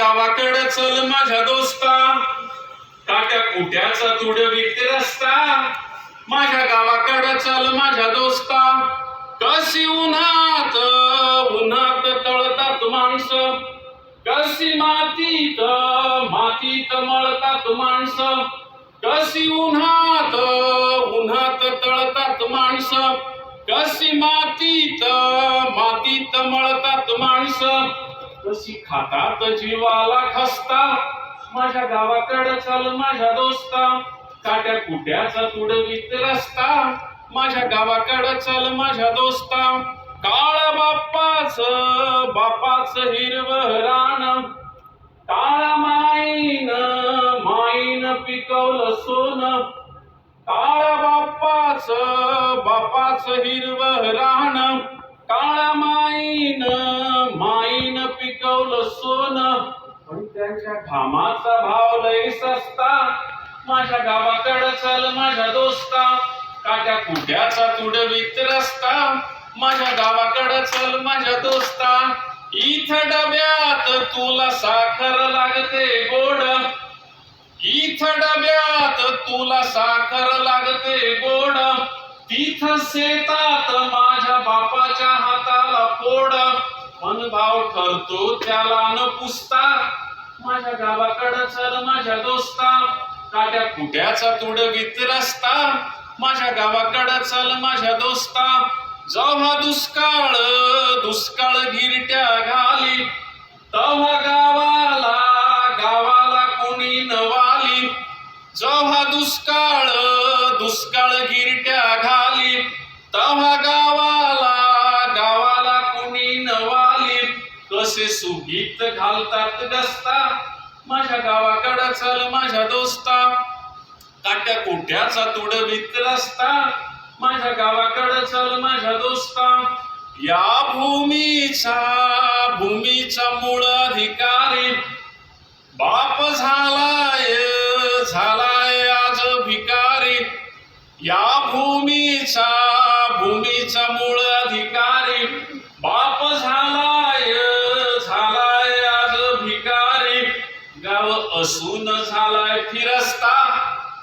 गावाकडं चल माझ्या दोस्ता. काट्या कुट्याचा विकते रस्ता. माझ्या गावाकडं चल माझ्या दोस्ता. कशी उन्हात उन्हात तळतात माणसं. कशी मातीत मातीत मळतात माणसं. कशी उन्हात उन्हात तळतात माणसं. कशी मातीत मातीत मळतात माणसं. तशी खातात जीवाला खसता. माझ्या गावाकडं चल माझ्या दोस्ता. काट्या कुट्याचा तुडवीत रस्ता. माझ्या गावाकडं चल माझ्या दोस्ता. काळ बाप्पाच बापाच हिरवं रान. काळा माईन माईन पिकवलं सोन. काळ बाप्पाच बापाच हिरव रान. काळा माईन पिकवलं सोनं. पण त्यांच्या घामाचा भाव लई सस्ता. माझ्या गावाकडं चल माझ्या दोस्ता. काट्या कुट्याचा तुडवीत रस्ता. माझ्या गावाकडं चल माझ्या दोस्ता. इथं डब्यात तुला साखर लागते गोड. इथं डब्यात तुला साखर लागते गोड. तिथं शेतात माझ्या बापाच्या हाताला फोड पण भाव ठरतो त्याला न पुसता माझ्या गावाकडं चल माझ्या दोस्ता. काट्या कुट्याचा तुड तुडवीत रस्ता? माझ्या गावाकडं चल माझ्या दोस्ता. जेव्हा दुष्काळ दुष्काळ गिरट्या घाली तेव्हा गावाला गावाला कुणी नवाली. जेव्हा दुष्काळ दुष्काळ गिरट्या घाली तेव्हा सुगीत घालतात गस्ता माझ्या गावाकडं चल माझ्या दोस्ता. काट्या कोट्याचा तुडवीत रस्ता. माझ्या गावाकडं चल माझ्या दोस्ता. या भूमीचा भूमीचा मूळ अधिकारी. बाप झालाय झालाय आज भिकारी. या भूमीचा भूमीचा मूळ गाव असून झालाय फिरस्ता.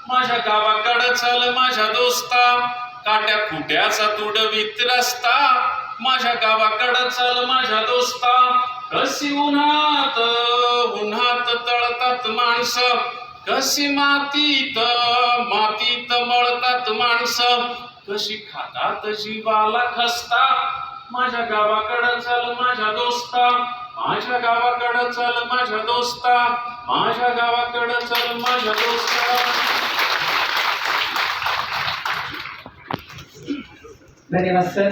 माझ्या गावाकडं चल माझ्या दोस्ता. काट्या कुट्याचा तुड रस्ता माझ्या गावाकडं चल माझ्या दोस्ता. कशी उन्हात उन्हात तळतात माणसं. कशी मातीत मातीत मळतात माणसं. कशी खातात जीवाला खसता. माझ्या गावाकडं चल माझ्या दोस्ता. माझ्या गावाकडं चल माझ्या दोस्ता. माझ्या गावाकडं चल माझ्या दोस्ता. धन्यवाद सर.